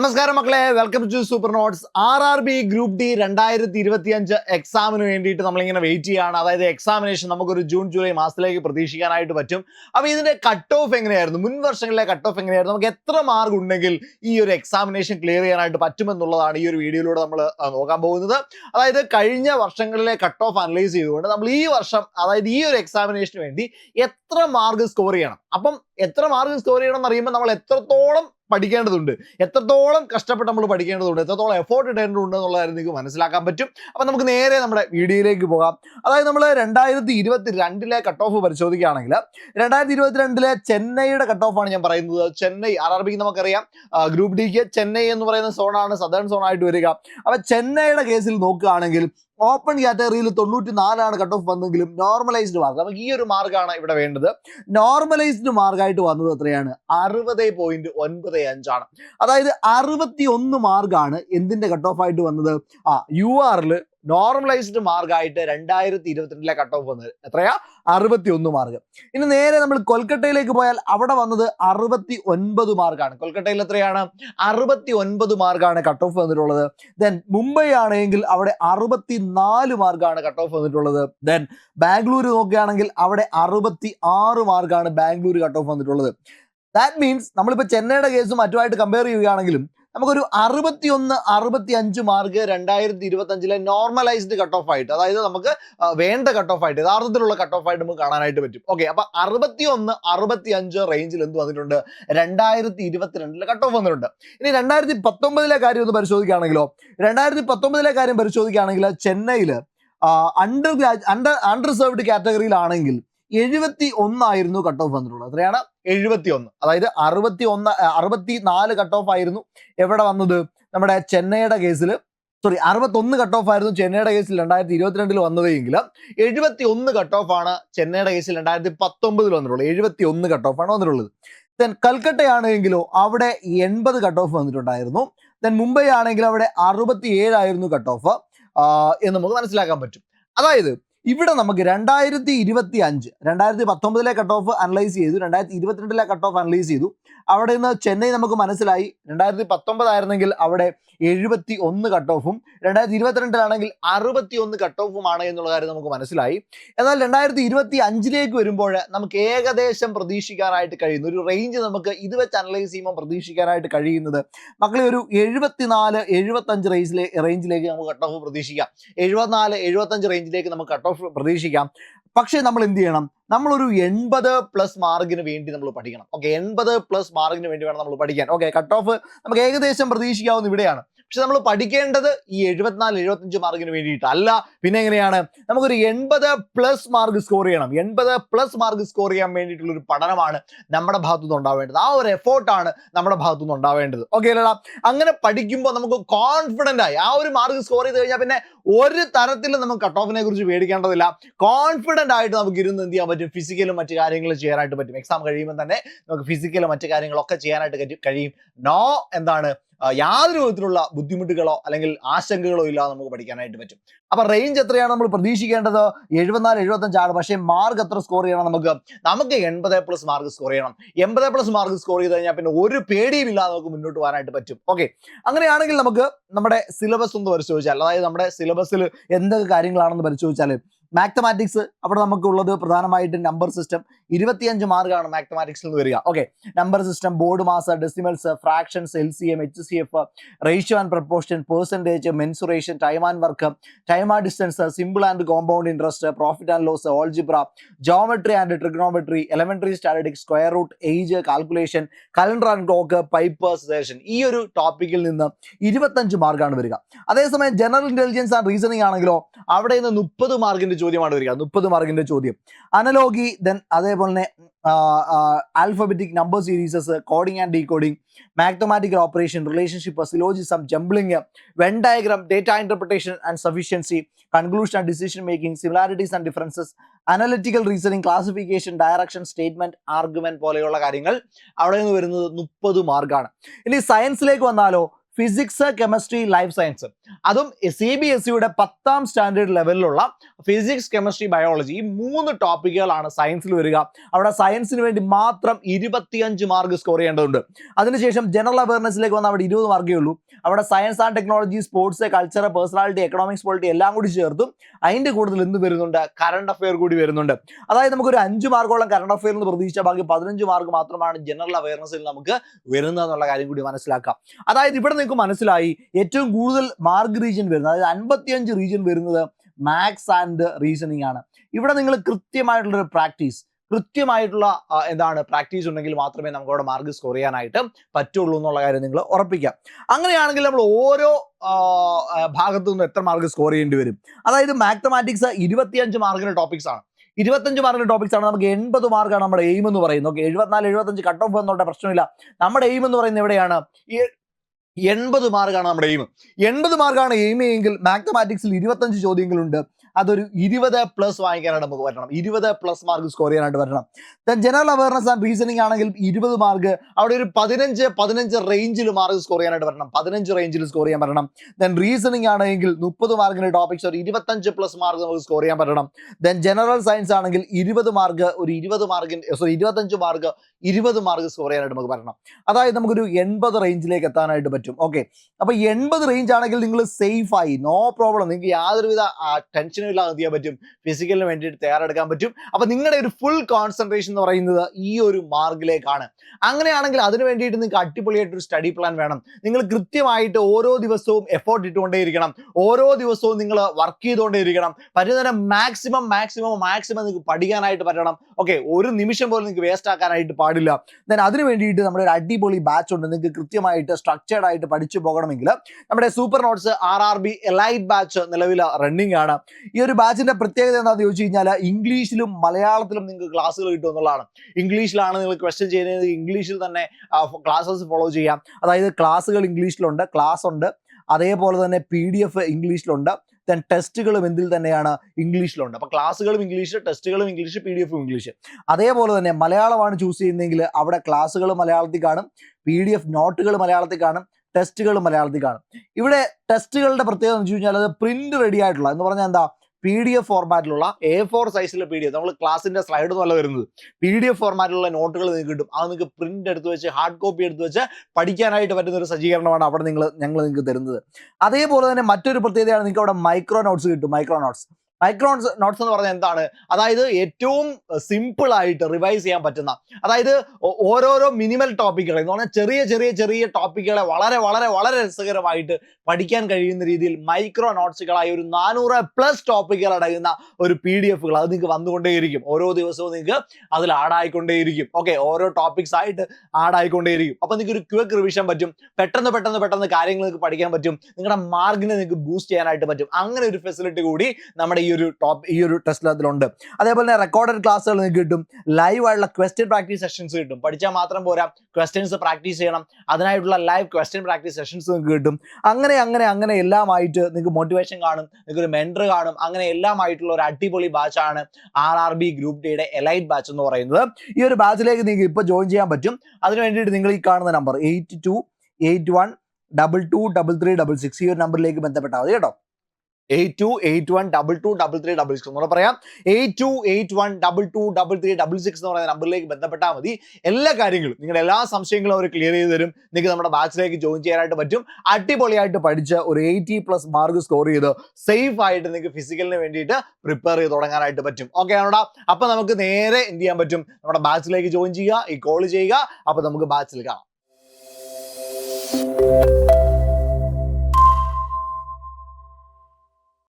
നമസ്കാരം മക്കളെ. Welcome to super notes R R B group D രണ്ടായിരത്തി ഇരുപത്തി അഞ്ച് എക്സാമിന് വേണ്ടിയിട്ട് നമ്മളിങ്ങനെ വെയിറ്റ് ചെയ്യുകയാണ്. അതായത് എക്സാമിനേഷൻ നമുക്കൊരു ജൂൺ ജൂലൈ മാസത്തിലേക്ക് പ്രതീക്ഷിക്കാനായിട്ട് പറ്റും. അപ്പോൾ ഇതിന്റെ കട്ട് ഓഫ് എങ്ങനെയായിരുന്നു? മുൻ വർഷങ്ങളിലെ കട്ട് ഓഫ് എങ്ങനെയായിരുന്നു? നമുക്ക് എത്ര മാർക്ക് ഉണ്ടെങ്കിൽ ഈ ഒരു എക്സാമിനേഷൻ ക്ലിയർ ചെയ്യാനായിട്ട് പറ്റുമെന്നുള്ളതാണ് ഈ ഒരു വീഡിയോയിലൂടെ നമ്മൾ നോക്കാൻ പോകുന്നത്. അതായത് കഴിഞ്ഞ വർഷങ്ങളിലെ കട്ട് ഓഫ് അനലൈസ് ചെയ്തുകൊണ്ട് നമ്മൾ ഈ വർഷം അതായത് ഈ ഒരു എക്സാമിനേഷന് വേണ്ടി എത്ര മാർക്ക് സ്കോർ ചെയ്യണം? അപ്പം എത്ര മാർക്ക് സ്കോർ ചെയ്യണം എന്ന് അറിയുമ്പോൾ നമ്മൾ എത്രത്തോളം പഠിക്കേണ്ടതുണ്ട്. എത്രത്തോളം കഷ്ടപ്പെട്ട് നമ്മൾ പഠിക്കേണ്ടതുണ്ട് എത്രത്തോളം എഫോർട്ട് ഇടേണ്ടതുണ്ട് എന്നുള്ളതായിരുന്നു നിങ്ങൾക്ക് മനസ്സിലാക്കാൻ പറ്റും. അപ്പം നമുക്ക് നേരെ നമ്മുടെ വീഡിയോയിലേക്ക് പോകാം. അതായത് നമ്മൾ രണ്ടായിരത്തി ഇരുപത്തി രണ്ടിലെ കട്ട് ഓഫ് പരിശോധിക്കുകയാണെങ്കിൽ രണ്ടായിരത്തി ഇരുപത്തിരണ്ടിലെ ചെന്നൈയുടെ കട്ട് ഓഫ് ആണ് ഞാൻ പറയുന്നത്. ചെന്നൈ ആർ ആർ ബിക്ക് നമുക്കറിയാം. ഗ്രൂപ്പ് ഡിക്ക് ചെന്നൈ എന്ന് പറയുന്ന സോണാണ് സദേൺ സോണായിട്ട് വരിക. അപ്പം ചെന്നൈയുടെ കേസിൽ നോക്കുകയാണെങ്കിൽ ഓപ്പൺ കാറ്റഗറിയിൽ തൊണ്ണൂറ്റി നാലാണ് കട്ട് ഓഫ് വന്നെങ്കിലും നോർമലൈസ്ഡ് മാർക്ക് നമുക്ക് ഈ ഒരു മാർക്കാണ് ഇവിടെ വേണ്ടത്. നോർമലൈസ്ഡ് മാർക്കായിട്ട് വന്നത് എത്രയാണ്? അറുപത് പോയിന്റ് ഒൻപത് അഞ്ചാണ്. അതായത് അറുപത്തി ഒന്ന് മാർക്കാണ് എന്തിന്റെ കട്ട് ഓഫ് ആയിട്ട് വന്നത്? ആ യു ആറിൽ നോർമലൈസ്ഡ് മാർഗമായിട്ട് രണ്ടായിരത്തി ഇരുപത്തിരണ്ടിലെ കട്ട് ഓഫ് വന്നത്. എത്രയാ? അറുപത്തി ഒന്ന് മാർക്ക്. ഇനി നേരെ നമ്മൾ കൊൽക്കട്ടയിലേക്ക് പോയാൽ അവിടെ വന്നത് അറുപത്തി ഒൻപത് മാർക്കാണ് കൊൽക്കട്ടയിൽ എത്രയാണ്? അറുപത്തി ഒൻപത് മാർക്കാണ് കട്ട് ഓഫ് വന്നിട്ടുള്ളത്. ദെൻ മുംബൈ ആണെങ്കിൽ അവിടെ അറുപത്തി നാല് മാർക്കാണ് കട്ട് ഓഫ് വന്നിട്ടുള്ളത്. ദെൻ ബാംഗ്ലൂർ നോക്കുകയാണെങ്കിൽ അവിടെ അറുപത്തി ആറ് മാർക്കാണ് ബാംഗ്ലൂർ കട്ട് ഓഫ് വന്നിട്ടുള്ളത്. ദാറ്റ് മീൻസ് നമ്മളിപ്പോൾ ചെന്നൈയുടെ കേസും മറ്റുമായിട്ട് കമ്പയർ ചെയ്യുകയാണെങ്കിലും നമുക്കൊരു അറുപത്തി ഒന്ന് അറുപത്തി അഞ്ച് മാർക്ക് രണ്ടായിരത്തി ഇരുപത്തി അഞ്ചിലെ നോർമലൈസ്ഡ് കട്ട് ഓഫ് ആയിട്ട് അതായത് നമുക്ക് വേണ്ട കട്ട് ഓഫ് ആയിട്ട് യഥാർത്ഥത്തിലുള്ള കട്ട് ഓഫ് ആയിട്ട് നമുക്ക് കാണാനായിട്ട് പറ്റും. ഓക്കെ അപ്പൊ അറുപത്തി ഒന്ന് അറുപത്തി അഞ്ച് റേഞ്ചിൽ എന്ത് വന്നിട്ടുണ്ട്? രണ്ടായിരത്തി ഇരുപത്തിരണ്ടിലെ കട്ട് ഓഫ് വന്നിട്ടുണ്ട്. ഇനി രണ്ടായിരത്തി പത്തൊമ്പതിലെ കാര്യം ഒന്ന് പരിശോധിക്കുകയാണെങ്കിലോ രണ്ടായിരത്തി പത്തൊമ്പതിലെ കാര്യം പരിശോധിക്കുകയാണെങ്കിൽ ചെന്നൈയിൽ അണ്ടർ ഗ്രാജ് അണ്ടർ അൺറിസർവ്ഡ് കാറ്റഗറിയിലാണെങ്കിൽ എഴുപത്തി ഒന്നായിരുന്നു കട്ട് ഓഫ് വന്നിട്ടുള്ളത്. എത്രയാണ്? എഴുപത്തി ഒന്ന് അതായത് അറുപത്തി ഒന്ന് അറുപത്തി നാല് കട്ട് ഓഫ് ആയിരുന്നു. എവിടെ വന്നത്? നമ്മുടെ ചെന്നൈയുടെ കേസിൽ സോറി അറുപത്തൊന്ന് കട്ട് ഓഫ് ആയിരുന്നു ചെന്നൈയുടെ കേസിൽ രണ്ടായിരത്തി ഇരുപത്തിരണ്ടിൽ വന്നതെങ്കിൽ എഴുപത്തി ഒന്ന് കട്ട് ഓഫ് ആണ് ചെന്നൈയുടെ കേസിൽ രണ്ടായിരത്തി പത്തൊമ്പതിൽ വന്നിട്ടുള്ളത്. എഴുപത്തി ഒന്ന് കട്ട് ഓഫ് ആണ് വന്നിട്ടുള്ളത്. ദെൻ കൽക്കട്ടയാണെങ്കിലോ അവിടെ എൺപത് കട്ട് ഓഫ് വന്നിട്ടുണ്ടായിരുന്നു. ദെൻ മുംബൈ ആണെങ്കിൽ അവിടെ അറുപത്തി ഏഴായിരുന്നു കട്ട് ഓഫ് എന്ന് നമുക്ക് മനസ്സിലാക്കാൻ പറ്റും. അതായത് ഇവിടെ നമുക്ക് രണ്ടായിരത്തി ഇരുപത്തി അഞ്ച് രണ്ടായിരത്തി പത്തൊമ്പതിലെ കട്ട് ഓഫ് അനലൈസ് ചെയ്തു രണ്ടായിരത്തി ഇരുപത്തിരണ്ടിലെ കട്ട് ഓഫ് അനലൈസ് ചെയ്തു. അവിടെ നിന്ന് ചെന്നൈ നമുക്ക് മനസ്സിലായി രണ്ടായിരത്തി പത്തൊമ്പതായിരുന്നെങ്കിൽ അവിടെ എഴുപത്തി ഒന്ന് കട്ട് ഓഫും രണ്ടായിരത്തി ഇരുപത്തിരണ്ടിലാണെങ്കിൽ അറുപത്തി ഒന്ന് കട്ട് ഓഫുമാണ് എന്നുള്ള കാര്യം നമുക്ക് മനസ്സിലായി. എന്നാൽ രണ്ടായിരത്തി ഇരുപത്തി അഞ്ചിലേക്ക് വരുമ്പോൾ നമുക്ക് ഏകദേശം പ്രതീക്ഷിക്കാനായിട്ട് കഴിയുന്ന. ഒരു റേഞ്ച് നമുക്ക് ഇത് വെച്ച് അനലൈസ് ചെയ്യുമ്പോൾ പ്രതീക്ഷിക്കാനായിട്ട് കഴിയുന്നത് മക്കളെ ഒരു എഴുപത്തിനാല് എഴുപത്തഞ്ച് റേഞ്ചിലെ റേഞ്ചിലേക്ക് നമുക്ക് കട്ട് ഓഫ് പ്രതീക്ഷിക്കാം. എഴുപത്തിനാല് എഴുപത്തഞ്ച് റേഞ്ചിലേക്ക് നമുക്ക് കട്ട് ഓഫ് പ്രതീക്ഷിക്കാം. പക്ഷേ നമ്മൾ എന്ത് ചെയ്യണം? നമ്മളൊരു എൺപത് പ്ലസ് മാർക്കിന് വേണ്ടി നമ്മൾ പഠിക്കണം. ഓക്കെ എൺപത് പ്ലസ് മാർക്കിന് വേണ്ടി വേണം നമ്മൾ പഠിക്കാൻ. ഓക്കെ കട്ട് ഓഫ് നമുക്ക് ഏകദേശം പ്രതീക്ഷിക്കാവുന്ന ഇവിടെയാണ്. പക്ഷെ നമ്മൾ പഠിക്കേണ്ടത് ഈ എഴുപത്തിനാല് എഴുപത്തഞ്ച് മാർക്കിന് വേണ്ടിയിട്ടല്ല. പിന്നെ എങ്ങനെയാണ്? നമുക്കൊരു എൺപത് പ്ലസ് മാർക്ക് സ്കോർ ചെയ്യണം. എൺപത് പ്ലസ് മാർക്ക് സ്കോർ ചെയ്യാൻ വേണ്ടിയിട്ടുള്ള ഒരു പഠനമാണ് നമ്മുടെ ഭാഗത്തു നിന്ന് ഉണ്ടാവേണ്ടത്. ആ ഒരു എഫേർട്ടാണ് നമ്മുടെ ഭാഗത്തു നിന്ന് ഉണ്ടാവേണ്ടത്. ഓക്കെ അല്ലടാ. അങ്ങനെ പഠിക്കുമ്പോൾ നമുക്ക് കോൺഫിഡന്റ് ആയി. ആ ഒരു മാർക്ക് സ്കോർ ചെയ്ത് കഴിഞ്ഞാൽ പിന്നെ ഒരു തരത്തിലും നമുക്ക് കട്ട് ഓഫിനെ കുറിച്ച് പേടിക്കേണ്ടതില്ല. കോൺഫിഡന്റ് ആയിട്ട് നമുക്ക് ഇരുന്ന് എന്ത് ചെയ്യാൻ പറ്റും? ഫിസിക്കലും മറ്റു കാര്യങ്ങളും ചെയ്യാനായിട്ട് പറ്റും. എക്സാം കഴിയുമ്പോൾ തന്നെ നമുക്ക് ഫിസിക്കലും മറ്റു കാര്യങ്ങളൊക്കെ ചെയ്യാനായിട്ട് കഴി- കഴിയും. നോ എന്താണ്? യാതൊരു വിധത്തിലുള്ള ബുദ്ധിമുട്ടുകളോ അല്ലെങ്കിൽ ആശങ്കകളോ ഇല്ലാതെ നമുക്ക് പഠിക്കാനായിട്ട് പറ്റും. അപ്പൊ റേഞ്ച് എത്രയാണ് നമ്മൾ പ്രതീക്ഷിക്കേണ്ടത്? എഴുപത്തിനാല് എഴുപത്തഞ്ചാണ് പക്ഷേ മാർക്ക് എത്ര സ്കോർ ചെയ്യണം നമുക്ക്? നമുക്ക് എൺപത് പ്ലസ് മാർക്ക് സ്കോർ ചെയ്യണം. എൺപത് പ്ലസ് മാർക്ക് സ്കോർ ചെയ്ത് കഴിഞ്ഞാൽ പിന്നെ ഒരു പേടിയും ഇല്ലാതെ നമുക്ക് മുന്നോട്ട് പോകാനായിട്ട് പറ്റും. ഓക്കെ അങ്ങനെയാണെങ്കിൽ നമുക്ക് നമ്മുടെ സിലബസ് ഒന്ന് പരിശോധിച്ചാൽ അതായത് നമ്മുടെ സിലബസിൽ എന്തൊക്കെ കാര്യങ്ങളാണെന്ന് പരിശോധിച്ചാൽ മാത്തമാറ്റിക്സ് അവിടെ നമുക്കുള്ളത് പ്രധാനമായിട്ടും നമ്പർ സിസ്റ്റം ഇരുപത്തിയഞ്ച് മാർക്കാണ് മാത്തമാറ്റിക്സിൽ നിന്ന് വരിക. Okay number system BODMAS decimals fractions L C M H C F ratio and proportion percentage mensuration time and work time and distance simple and compound interest profit and loss algebra geometry and trigonometry elementary static square root age calculation calendar and clock pipe cistern ഈ ഒരു ടോപ്പിക്കിൽ നിന്ന് ഇരുപത്തഞ്ച് മാർക്കാണ് വരിക. അതേസമയം general intelligence and reasoning ആണെങ്കിലോ അവിടെ നിന്ന് മുപ്പത് മാർക്കിന്റെ ചോദ്യമാണ് വരിക മുപ്പത് മാർക്കിന്റെ ചോദ്യം. അനലോഗി ദെൻ അതേപോലെ തന്നെ alphabetic number series coding and decoding mathematical operation relationship syllogism jumbling Venn diagram data interpretation and sufficiency conclusion and decision making similarities and differences analytical reasoning classification direction statement argument പോലെയുള്ള കാര്യങ്ങൾ അവിടെ നിന്ന് വരുന്നത് മുപ്പത് മാർക്കാണ്. ഇനി സയൻസിലേക്ക് വന്നാലോ ഫിസിക്സ് കെമിസ്ട്രി ലൈഫ് സയൻസ് അതും സി ബി എസ് സിയുടെ പത്താം സ്റ്റാൻഡേർഡ് ലെവലിലുള്ള ഫിസിക്സ് കെമിസ്ട്രി ബയോളജി ഈ മൂന്ന് ടോപ്പിക്കുകളാണ് സയൻസിൽ വരിക. അവിടെ സയൻസിന് വേണ്ടി മാത്രം ഇരുപത്തിയഞ്ച് മാർക്ക് സ്കോർ ചെയ്യേണ്ടതുണ്ട്. അതിനുശേഷം ജനറൽ അവയർനെസ്സിലേക്ക് വന്ന അവിടെ ഇരുപത് മാർക്കേ ഉള്ളൂ അവിടെ science and technology sports culture personality economics polity എല്ലാം കൂടി ചേർത്തും അതിന്റെ കൂടുതൽ എന്ത് വരുന്നുണ്ട്? കറണ്ട് അഫെയർ കൂടി വരുന്നുണ്ട്. അതായത് നമുക്കൊരു അഞ്ച് മാർക്കോളം കറണ്ട് അഫെയർ എന്ന് പ്രതീക്ഷിച്ച ബാക്കി പതിനഞ്ച് മാർക്ക് മാത്രമാണ് ജനറൽ അവയർനെസ്സിൽ നമുക്ക് വരുന്നത് എന്നുള്ള കാര്യം കൂടി മനസ്സിലാക്കാം. അതായത് ഇവിടെ നിങ്ങൾക്ക് മനസ്സിലായി ഏറ്റവും കൂടുതൽ മാർക്ക് റീജിയൻ വരുന്നത് അതായത് അൻപത്തിയഞ്ച് റീജിയൻ വരുന്നത് മാത്സ് ആൻഡ് റീസണിങ് ആണ്. ഇവിടെ നിങ്ങൾ കൃത്യമായിട്ടുള്ള പ്രാക്ടീസ് കൃത്യമായിട്ടുള്ള എന്താണ് പ്രാക്ടീസ് ഉണ്ടെങ്കിൽ മാത്രമേ നമുക്ക് അവിടെ മാർക്ക് സ്കോർ ചെയ്യാനായിട്ട് പറ്റുള്ളൂ എന്നുള്ള കാര്യം നിങ്ങൾ ഉറപ്പിക്കാം. അങ്ങനെയാണെങ്കിൽ നമ്മൾ ഓരോ ഭാഗത്തു നിന്നും എത്ര മാർക്ക് സ്കോർ ചെയ്യേണ്ടി വരും? അതായത് മാത്തമാറ്റിക്സ് ഇരുപത്തിയഞ്ച് മാർക്കിന്റെ ടോപ്പിക്സ് ആണ്. ഇരുപത്തഞ്ച് മാർക്കിന്റെ ടോപ്പിക്സ് ആണ് നമുക്ക് എൺപത് മാർക്കാണ് നമ്മുടെ എയിം എന്ന് പറയുന്നത്. ഓക്കെ എഴുപത്തിനാല് എഴുപത്തഞ്ച് കട്ട് ഓഫ് എന്നുള്ള പ്രശ്നമില്ല. നമ്മുടെ എയിം എന്ന് പറയുന്നത് എവിടെയാണ്? എൺപത് മാർക്കാണ് നമ്മുടെ എയിം എൺപത് മാർക്കാണ് എയിം എങ്കിൽ മാത്തമാറ്റിക്സിൽ ഇരുപത്തഞ്ച് ചോദ്യങ്ങളുണ്ട് അതൊരു ഇരുപത് പ്ലസ് വാങ്ങിക്കാനായിട്ട് നമുക്ക് വരണം ഇരുപത് പ്ലസ് മാർക്ക് സ്കോർ ചെയ്യാനായിട്ട് വരണം then general awareness and reasoning ആണെങ്കിൽ ഇരുപത് മാർക്ക് അവിടെ ഒരു പതിനഞ്ച് പതിനഞ്ച് റേഞ്ചിൽ മാർക്ക് സ്കോർ ചെയ്യാനായിട്ട് വരണം പതിനഞ്ച് റേഞ്ചിൽ സ്കോർ ചെയ്യാൻ പറ്റണം. ദെൻ റീസണിങ് ആണെങ്കിൽ മുപ്പത് മാർക്കിന്റെ ടോപ്പിക്സ് ഒരു ഇരുപത്തഞ്ച് പ്ലസ് മാർക്ക് നമുക്ക് സ്കോർ ചെയ്യാൻ പറ്റണം. ദെൻ ജനറൽ സയൻസ് ആണെങ്കിൽ ഇരുപത് മാർക്ക് ഒരു ഇരുപത് മാർക്കിൻ സോറി ഇരുപത്തഞ്ച് മാർക്ക് ഇരുപത് മാർക്ക് സ്കോർ ചെയ്യാനായിട്ട് നമുക്ക് വരണം അതായത് നമുക്കൊരു എൺപത് റേഞ്ചിലേക്ക് എത്താനായിട്ട് പറ്റും. ഓക്കെ അപ്പൊ എൺപത് റേഞ്ച് ആണെങ്കിൽ നിങ്ങൾ സേഫ് ആയി നോ പ്രോബ്ലം നിങ്ങൾക്ക് യാതൊരുവിധ ടെൻഷനും ഇല്ലാതെ ചെയ്യാൻ പറ്റും? ഫിസിക്കലിന് വേണ്ടിയിട്ട് തയ്യാറെടുക്കാൻ പറ്റും. അപ്പൊ നിങ്ങളുടെ ഒരു ഫുൾ കോൺസെൻട്രേഷൻ എന്ന് പറയുന്നത് ഈ ഒരു മാർഗിലേക്കാണ്. അങ്ങനെയാണെങ്കിൽ അതിന് വേണ്ടിയിട്ട് നിങ്ങൾക്ക് അടിപൊളിയായിട്ട് ഒരു സ്റ്റഡി പ്ലാൻ വേണം. നിങ്ങൾ കൃത്യമായിട്ട് ഓരോ ദിവസവും എഫോർട്ട് ഇട്ടുകൊണ്ടേയിരിക്കണം. ഓരോ ദിവസവും നിങ്ങൾ വർക്ക് ചെയ്തുകൊണ്ടേയിരിക്കണം. പറ്റുന്നതിന് മാക്സിമം മാക്സിമം മാക്സിമം നിങ്ങൾക്ക് പഠിക്കാനായിട്ട് പറ്റണം. ഓക്കെ ഒരു നിമിഷം പോലും നിങ്ങൾക്ക് വേസ്റ്റ് ആക്കാനായിട്ട് പാടില്ല. ദെൻ അതിന് വേണ്ടിയിട്ട് നമ്മുടെ ഒരു അടിപൊളി ബാച്ച് ഉണ്ട്. നിങ്ങൾക്ക് കൃത്യമായിട്ട് സ്ട്രക്ചേർഡ് ആയിട്ട് പഠിച്ചു പോകണമെങ്കിൽ നമ്മുടെ super notes R R B elite batch നിലവിൽ റണ്ണിംഗ് ആണ്. ഈ ഒരു ബാച്ചിന്റെ പ്രത്യേകത എന്താണെന്ന് ചോദിച്ചു കഴിഞ്ഞാൽ ഇംഗ്ലീഷിലും മലയാളത്തിലും നിങ്ങൾക്ക് ക്ലാസ്സുകൾ കിട്ടും എന്നുള്ളതാണ്. ഇംഗ്ലീഷിലാണ് നിങ്ങൾ ക്വസ്റ്റ്യൻ ചെയ്യുന്നത്. ഇംഗ്ലീഷിൽ തന്നെ ക്ലാസ്സസ് ഫോളോ ചെയ്യാം. അതായത് ക്ലാസ്സുകൾ ഇംഗ്ലീഷിലുണ്ട് ക്ലാസ് ഉണ്ട്. അതേപോലെ തന്നെ പി ഡി എഫ് ഇംഗ്ലീഷിലുണ്ട്. ദെൻ ടെസ്റ്റുകളും എന്തിൽ തന്നെയാണ്? ഇംഗ്ലീഷിലുണ്ട്. അപ്പോൾ ക്ലാസ്സുകളും ഇംഗ്ലീഷ് ടെസ്റ്റുകളും ഇംഗ്ലീഷ് പി ഡി എഫും ഇംഗ്ലീഷ്. അതേപോലെ തന്നെ മലയാളമാണ് ചൂസ് ചെയ്യുന്നതെങ്കിൽ അവിടെ ക്ലാസ്സുകൾ മലയാളത്തിൽ കാണും. പി ഡി എഫ് നോട്ടുകൾ മലയാളത്തിൽ കാണും. ടെസ്റ്റുകൾ മലയാളത്തിൽ കാണും. ഇവിടെ ടെസ്റ്റുകളുടെ പ്രത്യേകത എന്ന് വെച്ച് കഴിഞ്ഞാൽ അത് പ്രിന്റ് റെഡി ആയിട്ടുള്ള എന്ന് പറഞ്ഞാൽ എന്താ? പി ഡി എഫ് ഫോർമാറ്റിലുള്ള എ ഫോർ സൈസിലെ പി ഡി എഫ് നമ്മൾ ക്ലാസിന്റെ സ്ലൈഡ് നല്ല വരുന്നത്. പി ഡി എഫ് ഫോർമാറ്റിലുള്ള നോട്ടുകൾ നിങ്ങൾക്ക് കിട്ടും. അത് നിങ്ങൾക്ക് പ്രിന്റ് എടുത്ത് വെച്ച് ഹാർഡ് കോപ്പി എടുത്ത് വെച്ച് പഠിക്കാനായിട്ട് പറ്റുന്ന ഒരു സജ്ജീകരണമാണ് അവിടെ നിങ്ങൾ ഞങ്ങൾ നിങ്ങൾക്ക് തരുന്നത്. അതേപോലെ തന്നെ മറ്റൊരു പ്രത്യേകതയാണ് നിങ്ങൾക്ക് അവിടെ മൈക്രോ നോട്ട്സ് കിട്ടും. മൈക്രോ നോട്ട്സ് മൈക്രോ നോട്ട്സ് എന്ന് പറഞ്ഞാൽ എന്താണ്? അതായത് ഏറ്റവും സിമ്പിൾ ആയിട്ട് റിവൈസ് ചെയ്യാൻ പറ്റുന്ന അതായത് ഓരോരോ മിനിമൽ ടോപ്പിക്കുകൾ എന്ന് പറഞ്ഞാൽ ചെറിയ ചെറിയ ചെറിയ ടോപ്പിക്കുകളെ വളരെ വളരെ വളരെ രസകരമായിട്ട് പഠിക്കാൻ കഴിയുന്ന രീതിയിൽ മൈക്രോ നോട്ട്സുകളായി ഒരു നാനൂറ് പ്ലസ് ടോപ്പിക്കുകൾ അടങ്ങുന്ന ഒരു പി ഡി എഫുകൾ അത് നിങ്ങൾക്ക് വന്നുകൊണ്ടേയിരിക്കും. ഓരോ ദിവസവും നിങ്ങൾക്ക് അതിൽ ആഡായിക്കൊണ്ടേയിരിക്കും ഓക്കെ ഓരോ ടോപ്പിക്സ് ആയിട്ട് ആഡായിക്കൊണ്ടേയിരിക്കും അപ്പോൾ നിങ്ങൾക്ക് ഒരു ക്വിക്ക് റിവിഷൻ പറ്റും. പെട്ടെന്ന് പെട്ടെന്ന് പെട്ടെന്ന് കാര്യങ്ങൾ നിങ്ങൾക്ക് പഠിക്കാൻ പറ്റും. നിങ്ങളുടെ മാർക്കിനെ നിങ്ങൾക്ക് ബൂസ്റ്റ് ചെയ്യാനായിട്ട് പറ്റും. അങ്ങനെ ഒരു ഫെസിലിറ്റി കൂടി നമ്മുടെ ഒരു ടോപ്പ് ഈ ഒരു ടെസ്റ്റ് അതിലുണ്ട്. അതേപോലെ തന്നെ റെക്കോർഡഡ് ക്ലാസ്സുകൾ നിങ്ങൾക്ക് കിട്ടും. ലൈവ് ആയിട്ടുള്ള ക്വസ്റ്റ്യൻ പ്രാക്ടീസ് സെഷൻസ് കിട്ടും. പഠിച്ചാൽ മാത്രം പോരാ ക്വസ്റ്റ്യൻസ് പ്രാക്ടീസ് ചെയ്യണം. അതിനായിട്ടുള്ള ലൈവ് ക്വസ്റ്റ്യൻ പ്രാക്ടീസ് സെഷൻസ് നിങ്ങൾക്ക് കിട്ടും. അങ്ങനെ അങ്ങനെ അങ്ങനെ എല്ലാമായിട്ട് നിങ്ങൾക്ക് മോട്ടിവേഷൻ കാണും. നിങ്ങൾക്ക് ഒരു മെന്റർ കാണും. അങ്ങനെ എല്ലാമായിട്ടുള്ള ഒരു അടിപൊളി ബാച്ചാണ് ആർ ആർ ബി ഗ്രൂപ്പ് ഡിയുടെ എലൈറ്റ് ബാച്ച് എന്ന് പറയുന്നത്. ഈ ഒരു ബാച്ചിലേക്ക് നിങ്ങൾക്ക് ഇപ്പോൾ ജോയിൻ ചെയ്യാൻ പറ്റും. അതിന് വേണ്ടിയിട്ട് നിങ്ങൾ ഈ കാണുന്ന number eight two eight one double two double three double six ഈ ഒരു നമ്പറിലേക്ക് ബന്ധപ്പെട്ടാൽ മതി കേട്ടോ. Eight two eight one double two double three double six എന്ന് പറയാം. Eight two eight one double two double three double six എന്ന് പറയുന്ന നമ്പറിലേക്ക് ബന്ധപ്പെട്ടാൽ മതി. എല്ലാ കാര്യങ്ങളും നിങ്ങളുടെ എല്ലാ സംശയങ്ങളും അവർ ക്ലിയർ ചെയ്ത് തരും. നിങ്ങൾക്ക് നമ്മുടെ ബാച്ചിലേക്ക് ജോയിൻ ചെയ്യാനായിട്ട് പറ്റും. അടിപൊളിയായിട്ട് പഠിച്ച് ഒരു എയ്റ്റി പ്ലസ് മാർക്ക് സ്കോർ ചെയ്ത് സേഫ് ആയിട്ട് നിങ്ങൾക്ക് ഫിസിക്കലിന് വേണ്ടിയിട്ട് പ്രിപ്പയർ ചെയ്ത് തുടങ്ങാനായിട്ട് പറ്റും. ഓക്കെ ആണോടാ? അപ്പൊ നമുക്ക് നേരെ എന്ത് ചെയ്യാൻ പറ്റും? നമ്മുടെ ബാച്ചിലേക്ക് ജോയിൻ ചെയ്യുക ഈ കോൾ ചെയ്യുക. അപ്പൊ നമുക്ക് ബാച്ചിൽ കാണാം.